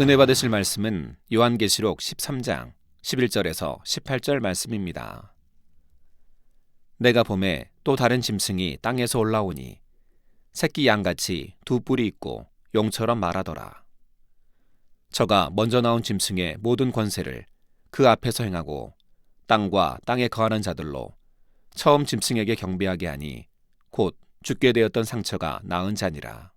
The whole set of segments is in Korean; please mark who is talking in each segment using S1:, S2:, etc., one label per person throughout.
S1: 은혜 받으실 말씀은 요한계시록 13장 11절에서 18절 말씀입니다. 내가 봄에 또 다른 짐승이 땅에서 올라오니 새끼 양같이 두 뿔이 있고 용처럼 말하더라. 저가 먼저 나온 짐승의 모든 권세를 그 앞에서 행하고 땅과 땅에 거하는 자들로 처음 짐승에게 경배하게 하니 곧 죽게 되었던 상처가 나은 자니라.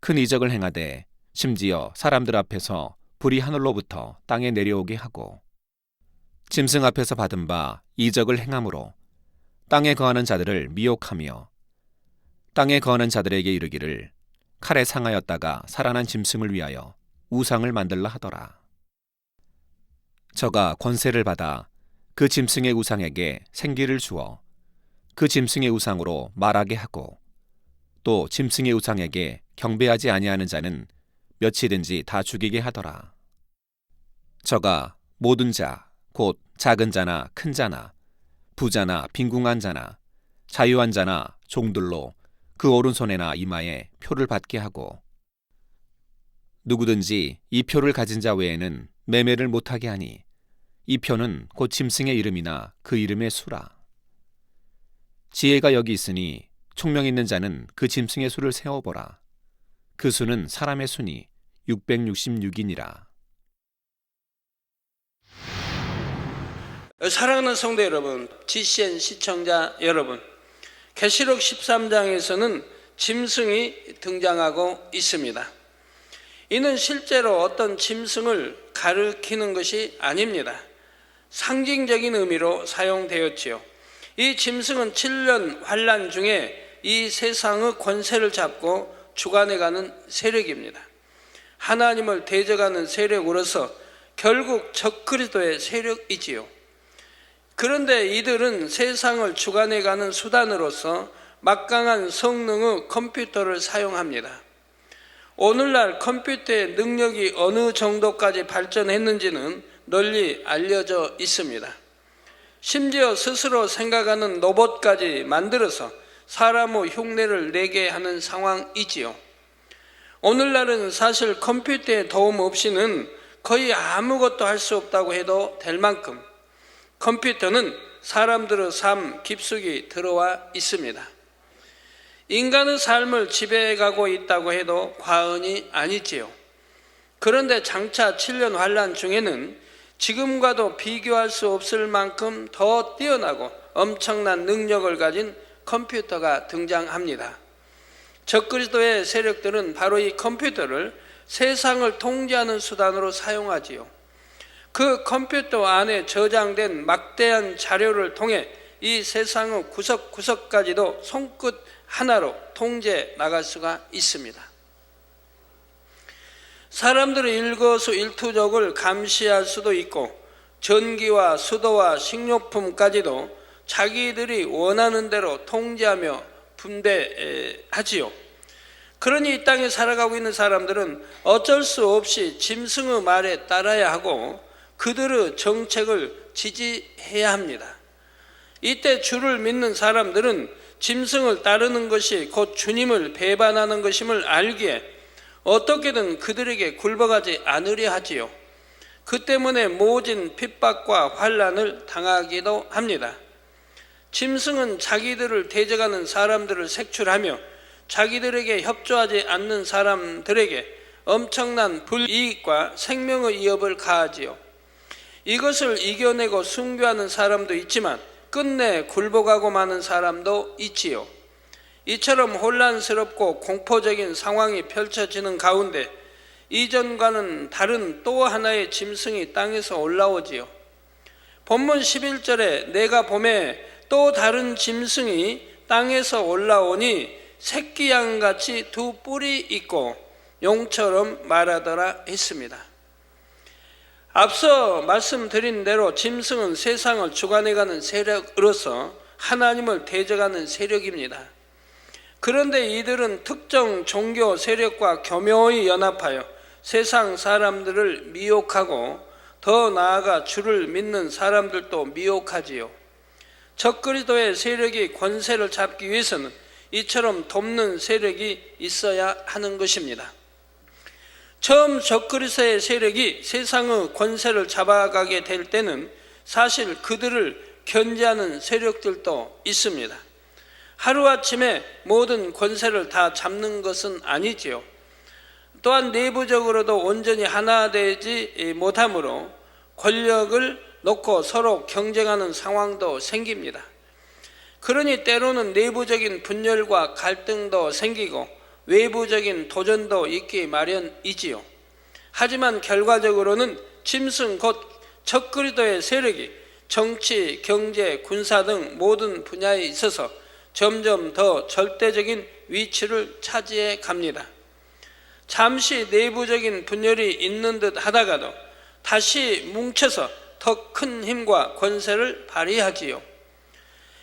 S1: 큰 이적을 행하되 심지어 사람들 앞에서 불이 하늘로부터 땅에 내려오게 하고 짐승 앞에서 받은 바 이적을 행함으로 땅에 거하는 자들을 미혹하며 땅에 거하는 자들에게 이르기를 칼에 상하였다가 살아난 짐승을 위하여 우상을 만들라 하더라. 저가 권세를 받아 그 짐승의 우상에게 생기를 주어 그 짐승의 우상으로 말하게 하고 또 짐승의 우상에게 경배하지 아니하는 자는 며칠든지 다 죽이게 하더라. 저가 모든 자, 곧 작은 자나 큰 자나 부자나 빈궁한 자나 자유한 자나 종들로 그 오른손에나 이마에 표를 받게 하고 누구든지 이 표를 가진 자 외에는 매매를 못하게 하니 이 표는 곧 짐승의 이름이나 그 이름의 수라. 지혜가 여기 있으니 총명 있는 자는 그 짐승의 수를 세어보라. 그 수는 사람의 수니 666이니라.
S2: 사랑하는 성도 여러분, GCN 시청자 여러분, 계시록 13장에서는 짐승이 등장하고 있습니다. 이는 실제로 어떤 짐승을 가리키는 것이 아닙니다. 상징적인 의미로 사용되었지요. 이 짐승은 7년 환란 중에 이 세상의 권세를 잡고 주관해가는 세력입니다. 하나님을 대적하는 세력으로서 결국 적그리스도의 세력이지요. 그런데 이들은 세상을 주관해가는 수단으로서 막강한 성능의 컴퓨터를 사용합니다. 오늘날 컴퓨터의 능력이 어느 정도까지 발전했는지는 널리 알려져 있습니다. 심지어 스스로 생각하는 로봇까지 만들어서 사람의 흉내를 내게 하는 상황이지요. 오늘날은 사실 컴퓨터의 도움 없이는 거의 아무것도 할 수 없다고 해도 될 만큼 컴퓨터는 사람들의 삶 깊숙이 들어와 있습니다. 인간의 삶을 지배해가고 있다고 해도 과언이 아니지요. 그런데 장차 7년 환란 중에는 지금과도 비교할 수 없을 만큼 더 뛰어나고 엄청난 능력을 가진 컴퓨터가 등장합니다. 적그리스도의 세력들은 바로 이 컴퓨터를 세상을 통제하는 수단으로 사용하지요. 그 컴퓨터 안에 저장된 막대한 자료를 통해 이 세상의 구석구석까지도 손끝 하나로 통제 나갈 수가 있습니다. 사람들의 일거수 일투족을 감시할 수도 있고 전기와 수도와 식료품까지도 자기들이 원하는 대로 통제하며 분배하지요. 그러니 이 땅에 살아가고 있는 사람들은 어쩔 수 없이 짐승의 말에 따라야 하고 그들의 정책을 지지해야 합니다. 이때 주를 믿는 사람들은 짐승을 따르는 것이 곧 주님을 배반하는 것임을 알기에 어떻게든 그들에게 굴복하지 않으려 하지요. 그 때문에 모진 핍박과 환란을 당하기도 합니다. 짐승은 자기들을 대적하는 사람들을 색출하며 자기들에게 협조하지 않는 사람들에게 엄청난 불이익과 생명의 위협을 가하지요. 이것을 이겨내고 순교하는 사람도 있지만 끝내 굴복하고 마는 사람도 있지요. 이처럼 혼란스럽고 공포적인 상황이 펼쳐지는 가운데 이전과는 다른 또 하나의 짐승이 땅에서 올라오지요. 본문 11절에 내가 봄에 또 다른 짐승이 땅에서 올라오니 새끼 양같이 두 뿔이 있고 용처럼 말하더라 했습니다. 앞서 말씀드린 대로 짐승은 세상을 주관해가는 세력으로서 하나님을 대적하는 세력입니다. 그런데 이들은 특정 종교 세력과 교묘히 연합하여 세상 사람들을 미혹하고 더 나아가 주를 믿는 사람들도 미혹하지요. 적그리도의 세력이 권세를 잡기 위해서는 이처럼 돕는 세력이 있어야 하는 것입니다. 처음 적그리스의 세력이 세상의 권세를 잡아가게 될 때는 사실 그들을 견제하는 세력들도 있습니다. 하루아침에 모든 권세를 다 잡는 것은 아니지요. 또한 내부적으로도 온전히 하나 되지 못하므로 권력을 놓고 서로 경쟁하는 상황도 생깁니다. 그러니 때로는 내부적인 분열과 갈등도 생기고 외부적인 도전도 있기 마련이지요. 하지만 결과적으로는 짐승 곧 적그리도의 세력이 정치, 경제, 군사 등 모든 분야에 있어서 점점 더 절대적인 위치를 차지해 갑니다. 잠시 내부적인 분열이 있는 듯 하다가도 다시 뭉쳐서 더 큰 힘과 권세를 발휘하지요.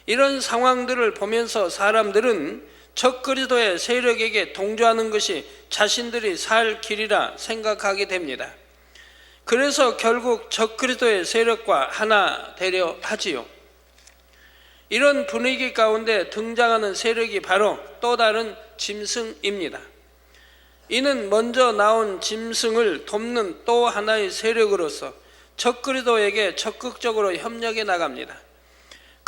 S2: 이런 상황들을 보면서 사람들은 적그리도의 세력에게 동조하는 것이 자신들이 살 길이라 생각하게 됩니다. 그래서 결국 적그리도의 세력과 하나 되려 하지요. 이런 분위기 가운데 등장하는 세력이 바로 또 다른 짐승입니다. 이는 먼저 나온 짐승을 돕는 또 하나의 세력으로서 적그리도에게 적극적으로 협력해 나갑니다.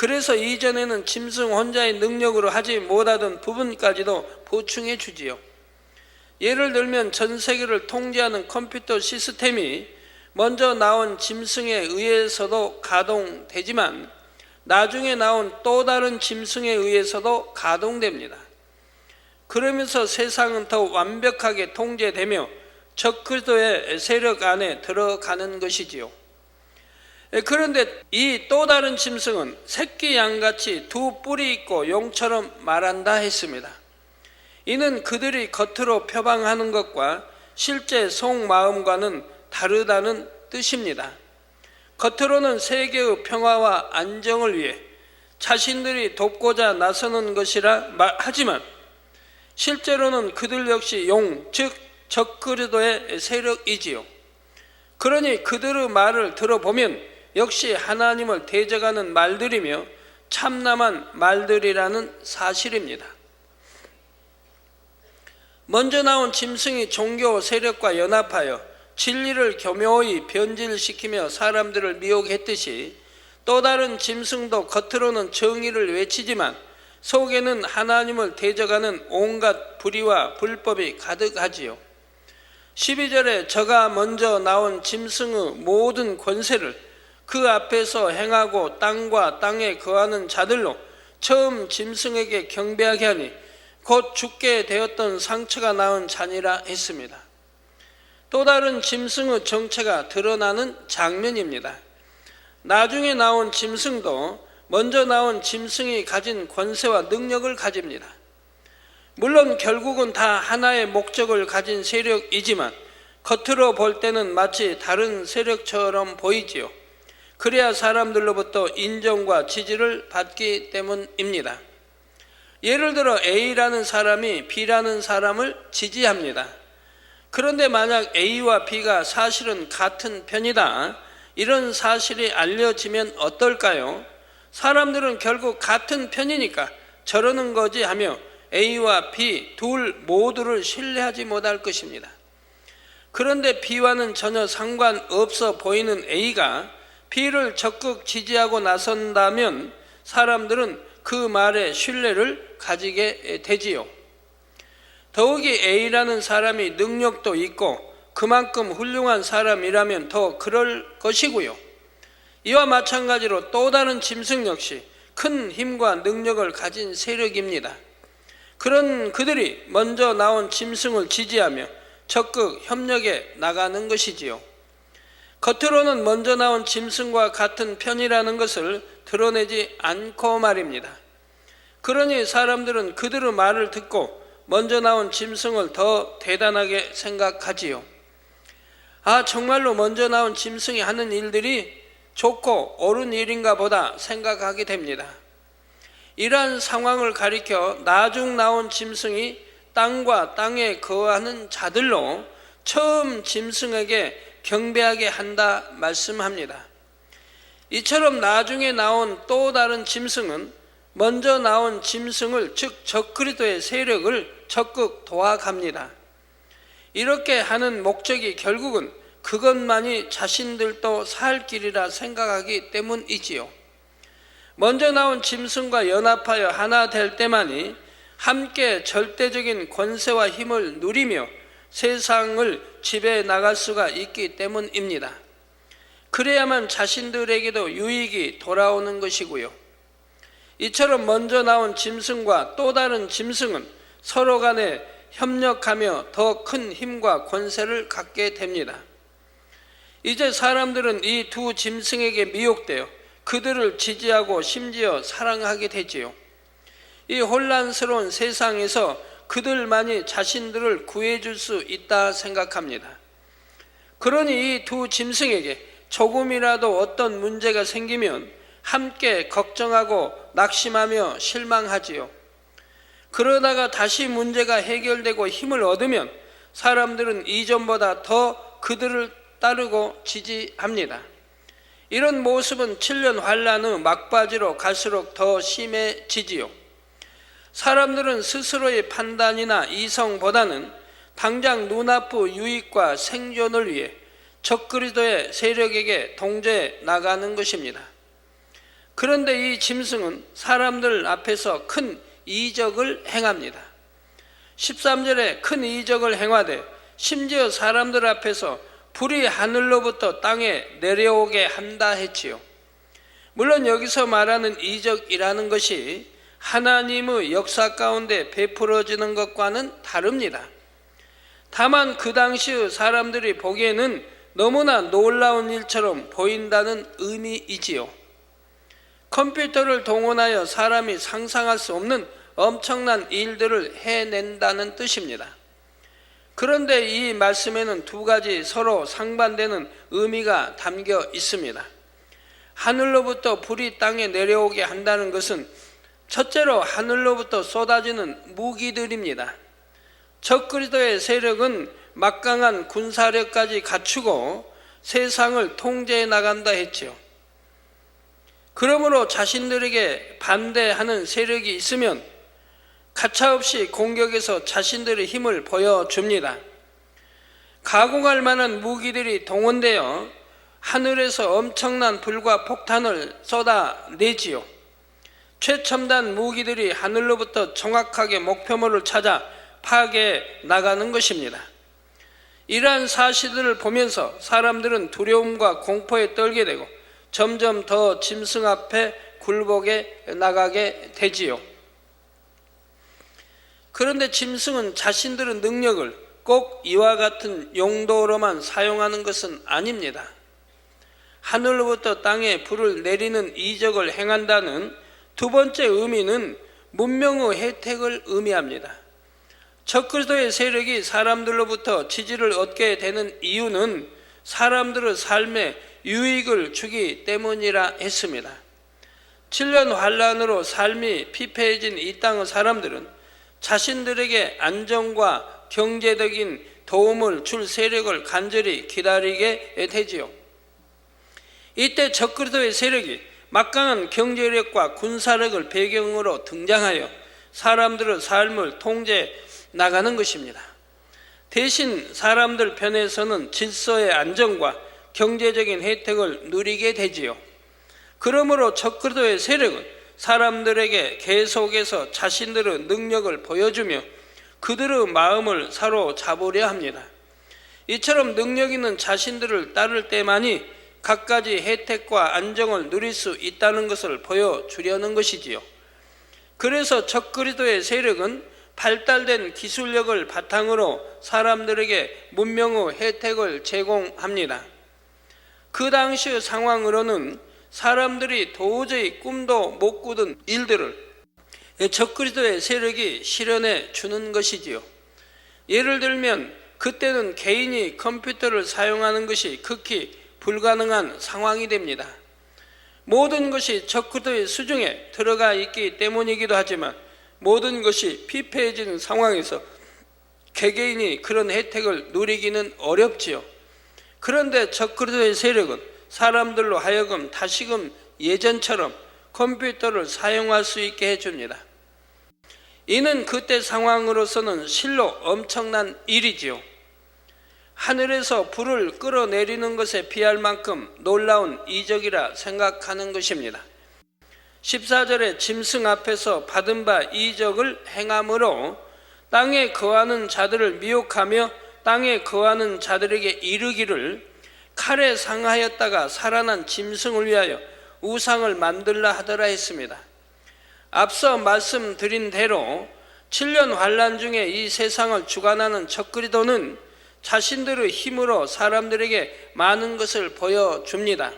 S2: 그래서 이전에는 짐승 혼자의 능력으로 하지 못하던 부분까지도 보충해 주지요. 예를 들면 전 세계를 통제하는 컴퓨터 시스템이 먼저 나온 짐승에 의해서도 가동되지만 나중에 나온 또 다른 짐승에 의해서도 가동됩니다. 그러면서 세상은 더 완벽하게 통제되며 적그리스도의 세력 안에 들어가는 것이지요. 예, 그런데 이 또 다른 짐승은 새끼 양같이 두 뿔이 있고 용처럼 말한다 했습니다. 이는 그들이 겉으로 표방하는 것과 실제 속마음과는 다르다는 뜻입니다. 겉으로는 세계의 평화와 안정을 위해 자신들이 돕고자 나서는 것이라 하지만 실제로는 그들 역시 용, 즉 적그리도의 세력이지요. 그러니 그들의 말을 들어보면 역시 하나님을 대적하는 말들이며 참남한 말들이라는 사실입니다. 먼저 나온 짐승이 종교 세력과 연합하여 진리를 교묘히 변질시키며 사람들을 미혹했듯이 또 다른 짐승도 겉으로는 정의를 외치지만 속에는 하나님을 대적하는 온갖 불의와 불법이 가득하지요. 12절에 저가 먼저 나온 짐승의 모든 권세를 그 앞에서 행하고 땅과 땅에 거하는 자들로 처음 짐승에게 경배하게 하니 곧 죽게 되었던 상처가 나은 자니라 했습니다. 또 다른 짐승의 정체가 드러나는 장면입니다. 나중에 나온 짐승도 먼저 나온 짐승이 가진 권세와 능력을 가집니다. 물론 결국은 다 하나의 목적을 가진 세력이지만 겉으로 볼 때는 마치 다른 세력처럼 보이지요. 그래야 사람들로부터 인정과 지지를 받기 때문입니다. 예를 들어 A라는 사람이 B라는 사람을 지지합니다. 그런데 만약 A와 B가 사실은 같은 편이다. 이런 사실이 알려지면 어떨까요? 사람들은 결국 같은 편이니까 저러는 거지 하며 A와 B 둘 모두를 신뢰하지 못할 것입니다. 그런데 B와는 전혀 상관없어 보이는 A가 B를 적극 지지하고 나선다면 사람들은 그 말에 신뢰를 가지게 되지요. 더욱이 A라는 사람이 능력도 있고 그만큼 훌륭한 사람이라면 더 그럴 것이고요. 이와 마찬가지로 또 다른 짐승 역시 큰 힘과 능력을 가진 세력입니다. 그런 그들이 먼저 나온 짐승을 지지하며 적극 협력에 나가는 것이지요. 겉으로는 먼저 나온 짐승과 같은 편이라는 것을 드러내지 않고 말입니다. 그러니 사람들은 그들의 말을 듣고 먼저 나온 짐승을 더 대단하게 생각하지요. 아, 정말로 먼저 나온 짐승이 하는 일들이 좋고 옳은 일인가 보다 생각하게 됩니다. 이러한 상황을 가리켜 나중 나온 짐승이 땅과 땅에 거하는 자들로 처음 짐승에게 경배하게 한다 말씀합니다. 이처럼 나중에 나온 또 다른 짐승은 먼저 나온 짐승을 즉 적그리스도의 세력을 적극 도와갑니다. 이렇게 하는 목적이 결국은 그것만이 자신들도 살 길이라 생각하기 때문이지요. 먼저 나온 짐승과 연합하여 하나 될 때만이 함께 절대적인 권세와 힘을 누리며 세상을 지배해 나갈 수가 있기 때문입니다. 그래야만 자신들에게도 유익이 돌아오는 것이고요. 이처럼 먼저 나온 짐승과 또 다른 짐승은 서로 간에 협력하며 더 큰 힘과 권세를 갖게 됩니다. 이제 사람들은 이 두 짐승에게 미혹되어 그들을 지지하고 심지어 사랑하게 되지요. 이 혼란스러운 세상에서 그들만이 자신들을 구해줄 수 있다 생각합니다. 그러니 이 두 짐승에게 조금이라도 어떤 문제가 생기면 함께 걱정하고 낙심하며 실망하지요. 그러다가 다시 문제가 해결되고 힘을 얻으면 사람들은 이전보다 더 그들을 따르고 지지합니다. 이런 모습은 7년 환란 후 막바지로 갈수록 더 심해지지요. 사람들은 스스로의 판단이나 이성보다는 당장 눈앞의 유익과 생존을 위해 적그리도의 세력에게 동조해 나가는 것입니다. 그런데 이 짐승은 사람들 앞에서 큰 이적을 행합니다. 13절에 큰 이적을 행하되 심지어 사람들 앞에서 불이 하늘로부터 땅에 내려오게 한다 했지요. 물론 여기서 말하는 이적이라는 것이 하나님의 역사 가운데 베풀어지는 것과는 다릅니다. 다만 그 당시의 사람들이 보기에는 너무나 놀라운 일처럼 보인다는 의미이지요. 컴퓨터를 동원하여 사람이 상상할 수 없는 엄청난 일들을 해낸다는 뜻입니다. 그런데 이 말씀에는 두 가지 서로 상반되는 의미가 담겨 있습니다. 하늘로부터 불이 땅에 내려오게 한다는 것은 첫째로 하늘로부터 쏟아지는 무기들입니다. 적그리스도의 세력은 막강한 군사력까지 갖추고 세상을 통제해 나간다 했지요. 그러므로 자신들에게 반대하는 세력이 있으면 가차없이 공격해서 자신들의 힘을 보여줍니다. 가공할 만한 무기들이 동원되어 하늘에서 엄청난 불과 폭탄을 쏟아내지요. 최첨단 무기들이 하늘로부터 정확하게 목표물을 찾아 파괴해 나가는 것입니다. 이러한 사실들을 보면서 사람들은 두려움과 공포에 떨게 되고 점점 더 짐승 앞에 굴복해 나가게 되지요. 그런데 짐승은 자신들의 능력을 꼭 이와 같은 용도로만 사용하는 것은 아닙니다. 하늘로부터 땅에 불을 내리는 이적을 행한다는 두 번째 의미는 문명의 혜택을 의미합니다. 적그리스도의 세력이 사람들로부터 지지를 얻게 되는 이유는 사람들의 삶에 유익을 주기 때문이라 했습니다. 7년 환란으로 삶이 피폐해진 이 땅의 사람들은 자신들에게 안정과 경제적인 도움을 줄 세력을 간절히 기다리게 되지요. 이때 적그리스도의 세력이 막강한 경제력과 군사력을 배경으로 등장하여 사람들의 삶을 통제 나가는 것입니다. 대신 사람들 편에서는 질서의 안정과 경제적인 혜택을 누리게 되지요. 그러므로 적그리스도의 세력은 사람들에게 계속해서 자신들의 능력을 보여주며 그들의 마음을 사로잡으려 합니다. 이처럼 능력 있는 자신들을 따를 때만이 갖가지 혜택과 안정을 누릴 수 있다는 것을 보여주려는 것이지요. 그래서 적그리스도의 세력은 발달된 기술력을 바탕으로 사람들에게 문명의 혜택을 제공합니다. 그 당시의 상황으로는 사람들이 도저히 꿈도 못 꾸던 일들을 적그리스도의 세력이 실현해 주는 것이지요. 예를 들면 그때는 개인이 컴퓨터를 사용하는 것이 극히 불가능한 상황이 됩니다. 모든 것이 적그도의 수중에 들어가 있기 때문이기도 하지만 모든 것이 피폐해지는 상황에서 개개인이 그런 혜택을 누리기는 어렵지요. 그런데 적그리스도의 세력은 사람들로 하여금 다시금 예전처럼 컴퓨터를 사용할 수 있게 해줍니다. 이는 그때 상황으로서는 실로 엄청난 일이지요. 하늘에서 불을 끌어내리는 것에 비할 만큼 놀라운 이적이라 생각하는 것입니다. 14절에 짐승 앞에서 받은 바 이적을 행함으로 땅에 거하는 자들을 미혹하며 땅에 거하는 자들에게 이르기를 칼에 상하였다가 살아난 짐승을 위하여 우상을 만들라 하더라 했습니다. 앞서 말씀드린 대로 7년 환란 중에 이 세상을 주관하는 적그리도는 자신들의 힘으로 사람들에게 많은 것을 보여줍니다.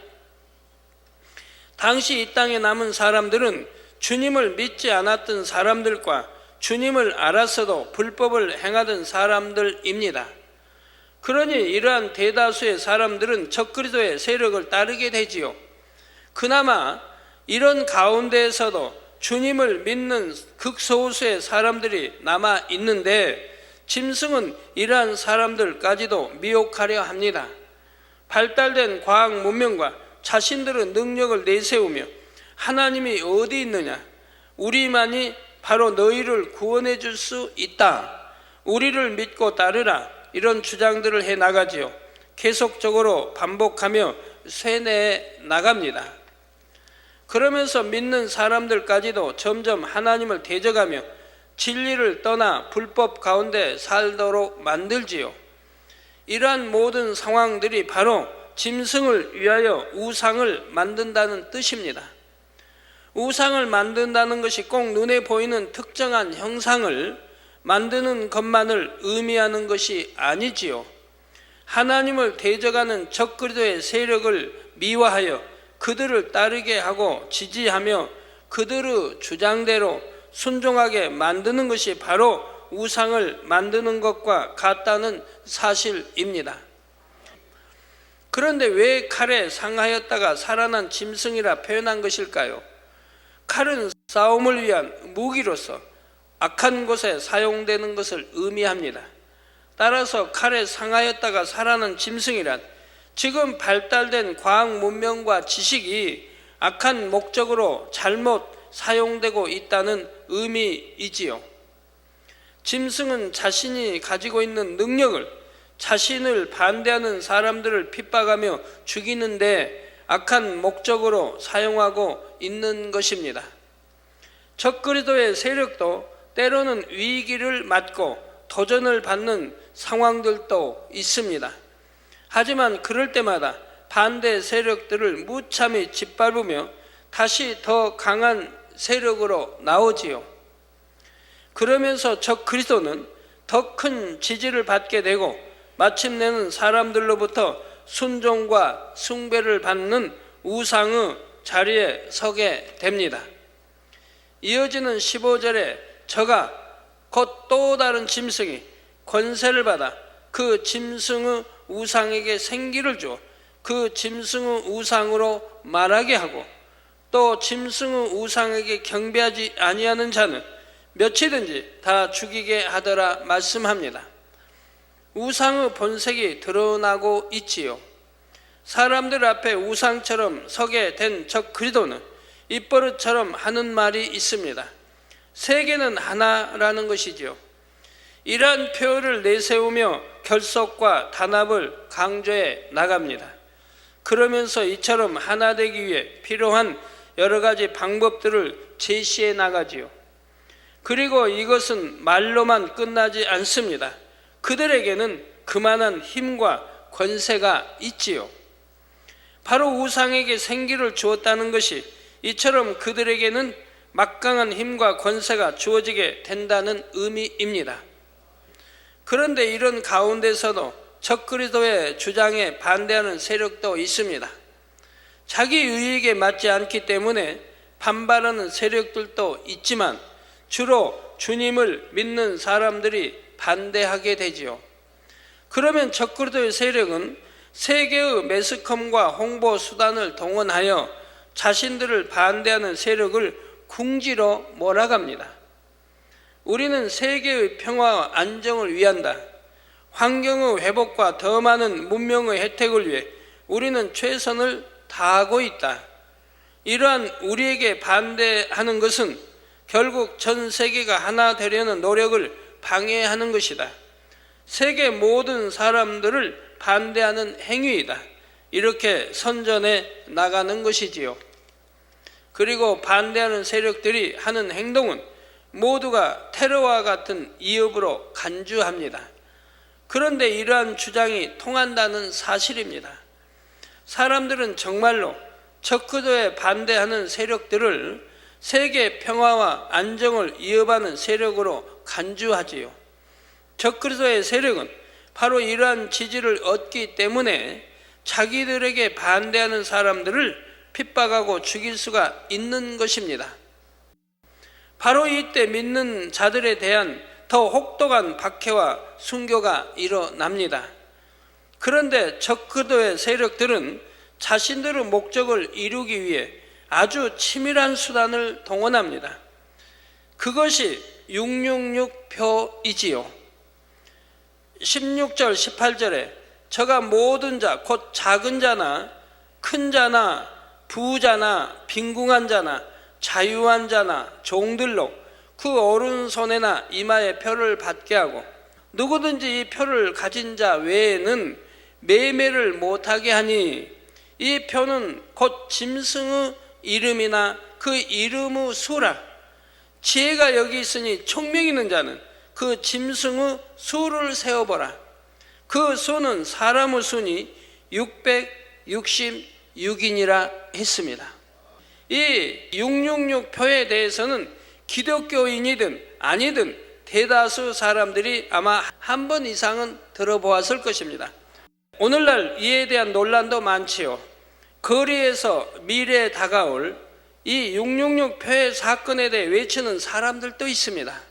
S2: 당시 이 땅에 남은 사람들은 주님을 믿지 않았던 사람들과 주님을 알았어도 불법을 행하던 사람들입니다. 그러니 이러한 대다수의 사람들은 적그리도의 세력을 따르게 되지요. 그나마 이런 가운데에서도 주님을 믿는 극소수의 사람들이 남아 있는데 짐승은 이러한 사람들까지도 미혹하려 합니다. 발달된 과학 문명과 자신들의 능력을 내세우며 하나님이 어디 있느냐? 우리만이 바로 너희를 구원해 줄 수 있다. 우리를 믿고 따르라. 이런 주장들을 해 나가지요. 계속적으로 반복하며 쇠뇌해 나갑니다. 그러면서 믿는 사람들까지도 점점 하나님을 대적하며 진리를 떠나 불법 가운데 살도록 만들지요. 이러한 모든 상황들이 바로 짐승을 위하여 우상을 만든다는 뜻입니다. 우상을 만든다는 것이 꼭 눈에 보이는 특정한 형상을 만드는 것만을 의미하는 것이 아니지요. 하나님을 대적하는 적그리도의 세력을 미화하여 그들을 따르게 하고 지지하며 그들의 주장대로 순종하게 만드는 것이 바로 우상을 만드는 것과 같다는 사실입니다. 그런데 왜 칼에 상하였다가 살아난 짐승이라 표현한 것일까요? 칼은 싸움을 위한 무기로서 악한 곳에 사용되는 것을 의미합니다. 따라서 칼에 상하였다가 살아난 짐승이란 지금 발달된 과학 문명과 지식이 악한 목적으로 잘못 사용되고 있다는 의미이지요. 짐승은 자신이 가지고 있는 능력을 자신을 반대하는 사람들을 핍박하며 죽이는데 악한 목적으로 사용하고 있는 것입니다. 적그리도의 세력도 때로는 위기를 맞고 도전을 받는 상황들도 있습니다. 하지만 그럴 때마다 반대 세력들을 무참히 짓밟으며 다시 더 강한 세력으로 나오지요. 그러면서 적 그리스도는 더 큰 지지를 받게 되고 마침내는 사람들로부터 순종과 숭배를 받는 우상의 자리에 서게 됩니다. 이어지는 15절에 저가 곧 또 다른 짐승이 권세를 받아 그 짐승의 우상에게 생기를 주어 그 짐승의 우상으로 말하게 하고 또 짐승의 우상에게 경배하지 아니하는 자는 며칠든지 다 죽이게 하더라 말씀합니다. 우상의 본색이 드러나고 있지요. 사람들 앞에 우상처럼 서게 된 적 그리도는 입버릇처럼 하는 말이 있습니다. 세계는 하나라는 것이지요. 이러한 표현을 내세우며 결속과 단합을 강조해 나갑니다. 그러면서 이처럼 하나 되기 위해 필요한 여러 가지 방법들을 제시해 나가지요. 그리고 이것은 말로만 끝나지 않습니다. 그들에게는 그만한 힘과 권세가 있지요. 바로 우상에게 생기를 주었다는 것이 이처럼 그들에게는 막강한 힘과 권세가 주어지게 된다는 의미입니다. 그런데 이런 가운데서도 적그리스도의 주장에 반대하는 세력도 있습니다. 자기 유익에 맞지 않기 때문에 반발하는 세력들도 있지만 주로 주님을 믿는 사람들이 반대하게 되지요. 그러면 적그리스도의 세력은 세계의 매스컴과 홍보 수단을 동원하여 자신들을 반대하는 세력을 궁지로 몰아갑니다. 우리는 세계의 평화와 안정을 위한다. 환경의 회복과 더 많은 문명의 혜택을 위해 우리는 최선을 다하고 있다. 이러한 우리에게 반대하는 것은 결국 전 세계가 하나 되려는 노력을 방해하는 것이다. 세계 모든 사람들을 반대하는 행위이다. 이렇게 선전해 나가는 것이지요. 그리고 반대하는 세력들이 하는 행동은 모두가 테러와 같은 이업으로 간주합니다. 그런데 이러한 주장이 통한다는 사실입니다. 사람들은 정말로 적그도에 반대하는 세력들을 세계 평화와 안정을 이어가는 세력으로 간주하지요. 적그리스도의 세력은 바로 이러한 지지를 얻기 때문에 자기들에게 반대하는 사람들을 핍박하고 죽일 수가 있는 것입니다. 바로 이때 믿는 자들에 대한 더 혹독한 박해와 순교가 일어납니다. 그런데 적그도의 세력들은 자신들의 목적을 이루기 위해 아주 치밀한 수단을 동원합니다. 그것이 666표이지요. 16절, 18절에 저가 모든 자, 곧 작은 자나 큰 자나 부자나 빈궁한 자나 자유한 자나 종들로 그 오른손에나 이마에 표를 받게 하고 누구든지 이 표를 가진 자 외에는 매매를 못하게 하니 이 표는 곧 짐승의 이름이나 그 이름의 수라. 지혜가 여기 있으니 총명 있는 자는 그 짐승의 수를 세어보라. 그 수는 사람의 수니 666인이라 했습니다. 이 666 표에 대해서는 기독교인이든 아니든 대다수 사람들이 아마 한 번 이상은 들어보았을 것입니다. 오늘날 이에 대한 논란도 많지요. 거리에서 미래에 다가올 이 666 표의 사건에 대해 외치는 사람들도 있습니다.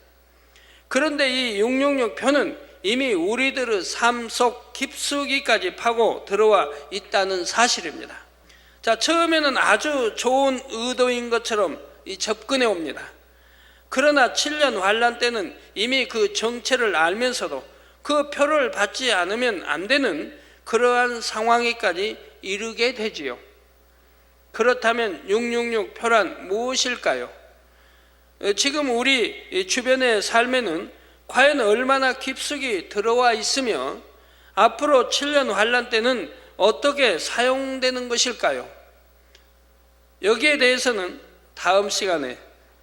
S2: 그런데 이 666 표는 이미 우리들의 삶 속 깊숙이까지 파고 들어와 있다는 사실입니다. 자, 처음에는 아주 좋은 의도인 것처럼 이 접근해 옵니다. 그러나 7년 환란 때는 이미 그 정체를 알면서도 그 표를 받지 않으면 안 되는 그러한 상황에까지 이르게 되지요. 그렇다면 666 표란 무엇일까요? 어, 지금 우리 주변의 삶에는 과연 얼마나 깊숙이 들어와 있으며 앞으로 7년 환란 때는 어떻게 사용되는 것일까요? 여기에 대해서는 다음 시간에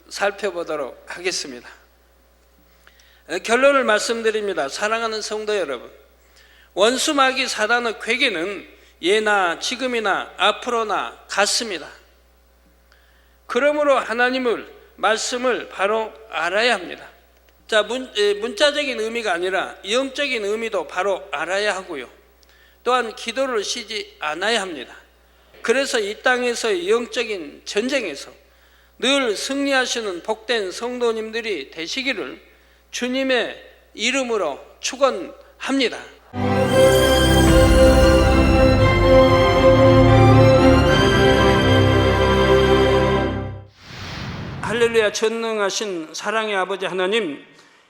S2: 살펴보도록 하겠습니다. 결론을 말씀드립니다. 사랑하는 성도 여러분. 원수 마귀 사단의 괴계는 예나 지금이나 앞으로나 같습니다. 그러므로 하나님을 말씀을 바로 알아야 합니다. 자, 문, 문자적인 의미가 아니라 영적인 의미도 바로 알아야 하고요. 또한 기도를 쉬지 않아야 합니다. 그래서 이 땅에서의 영적인 전쟁에서 늘 승리하시는 복된 성도님들이 되시기를 주님의 이름으로 축원합니다. 할렐루야 전능하신 사랑의 아버지 하나님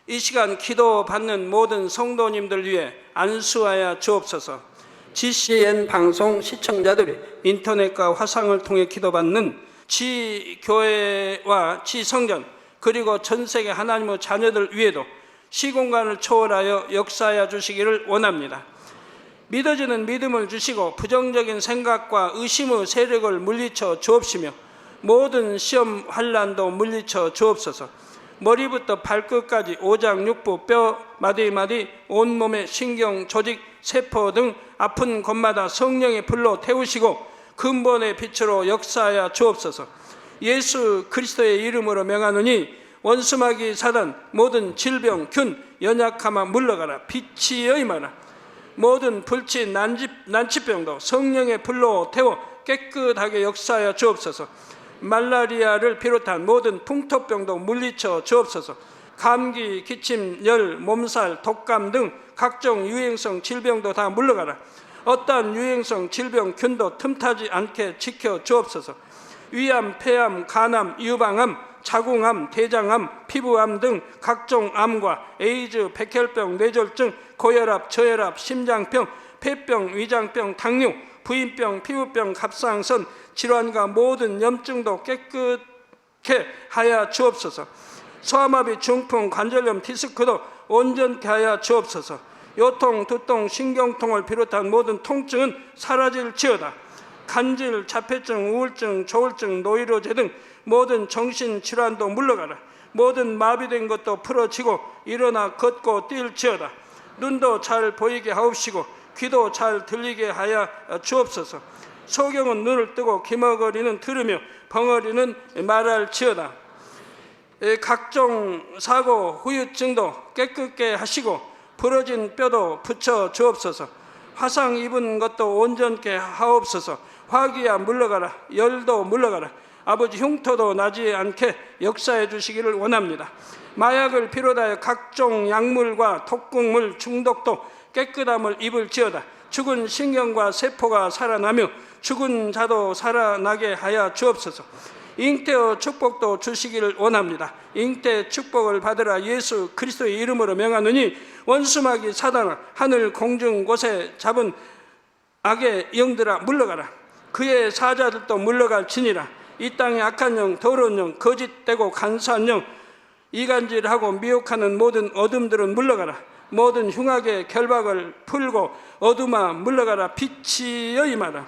S2: 이 시간 기도 받는 모든 성도님들 위해 안수하여 주옵소서 GCN 방송 시청자들이 인터넷과 화상을 통해 기도받는 지 교회와 지 성전 그리고 전 세계 하나님의 자녀들 위에도 시공간을 초월하여 역사하여 주시기를 원합니다. 믿어지는 믿음을 주시고 부정적인 생각과 의심의 세력을 물리쳐 주옵시며 모든 시험 환란도 물리쳐 주옵소서. 머리부터 발끝까지 오장 육부 뼈 마디마디 온몸의 신경 조직 세포 등 아픈 곳마다 성령의 불로 태우시고 근본의 빛으로 역사하여 주옵소서. 예수 그리스도의 이름으로 명하노니 원수마귀 사단 모든 질병 균 연약함아 물러가라 빛이 여 임하라 모든 불치 난치, 난치병도 성령의 불로 태워 깨끗하게 역사하여 주옵소서. 말라리아를 비롯한 모든 풍토병도 물리쳐 주옵소서. 감기, 기침, 열, 몸살, 독감 등 각종 유행성 질병도 다 물러가라. 어떠한 유행성 질병 균도 틈타지 않게 지켜 주옵소서. 위암, 폐암, 간암, 유방암, 자궁암, 대장암, 피부암 등 각종 암과 에이즈, 백혈병, 뇌졸중, 고혈압, 저혈압, 심장병, 폐병, 위장병, 당뇨, 부인병, 피부병, 갑상선 질환과 모든 염증도 깨끗게 하여 주옵소서. 소아마비, 중풍, 관절염, 디스크도 온전케 하여 주옵소서. 요통, 두통, 신경통을 비롯한 모든 통증은 사라질지어다. 간질, 자폐증, 우울증, 조울증, 노이로제 등 모든 정신 질환도 물러가라. 모든 마비된 것도 풀어지고 일어나 걷고 뛸지어다. 눈도 잘 보이게 하옵시고 귀도 잘 들리게 하여 주옵소서. 소경은 눈을 뜨고 기머거리는 들으며 벙어리는 말할지어다. 에, 각종 사고 후유증도 깨끗게 하시고 부러진 뼈도 붙여 주옵소서. 화상 입은 것도 온전케 하옵소서. 화기야 물러가라. 열도 물러가라. 아버지 흉터도 나지 않게 역사해 주시기를 원합니다. 마약을 비롯하여 각종 약물과 독극물 중독도 깨끗함을 입을 지어다. 죽은 신경과 세포가 살아나며 죽은 자도 살아나게 하여 주옵소서. 잉태의 축복도 주시기를 원합니다. 잉태 축복을 받으라 예수 그리스도의 이름으로 명하느니 원수마귀 사단아 하늘 공중 곳에 잡은 악의 영들아 물러가라. 그의 사자들도 물러갈지니라. 이 땅의 악한 영, 더러운 영, 거짓되고 간사한 영, 이간질하고 미혹하는 모든 어둠들은 물러가라. 모든 흉악의 결박을 풀고 어둠아 물러가라. 빛이여 임하라.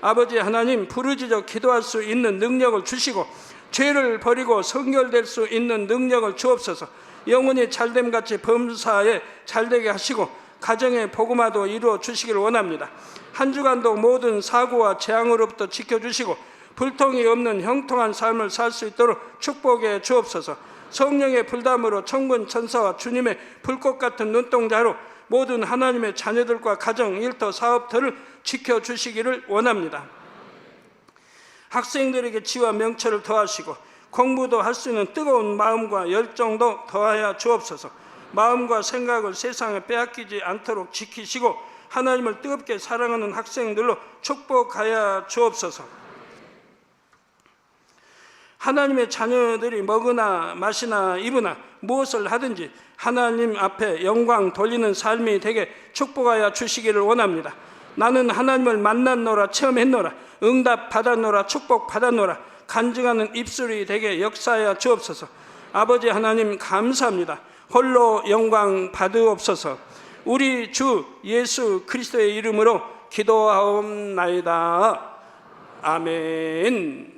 S2: 아버지 하나님 부르짖어 기도할 수 있는 능력을 주시고 죄를 버리고 성결될 수 있는 능력을 주옵소서. 영혼이 잘됨 같이 범사에 잘되게 하시고 가정의 복음화도 이루어 주시기를 원합니다. 한 주간도 모든 사고와 재앙으로부터 지켜주시고 불통이 없는 형통한 삶을 살 수 있도록 축복해 주옵소서. 성령의 불담으로 천군 천사와 주님의 불꽃 같은 눈동자로 모든 하나님의 자녀들과 가정, 일터, 사업터를 지켜 주시기를 원합니다. 학생들에게 지와 명철을 더하시고 공부도 할 수 있는 뜨거운 마음과 열정도 더하여 주옵소서. 마음과 생각을 세상에 빼앗기지 않도록 지키시고 하나님을 뜨겁게 사랑하는 학생들로 축복하여 주옵소서. 하나님의 자녀들이 먹으나 마시나 입으나 무엇을 하든지 하나님 앞에 영광 돌리는 삶이 되게 축복하여 주시기를 원합니다. 나는 하나님을 만났노라 체험했노라 응답 받았노라 축복 받았노라 간증하는 입술이 되게 역사하여 주옵소서. 아버지 하나님 감사합니다. 홀로 영광 받으옵소서. 우리 주 예수 그리스도의 이름으로 기도하옵나이다. 아멘.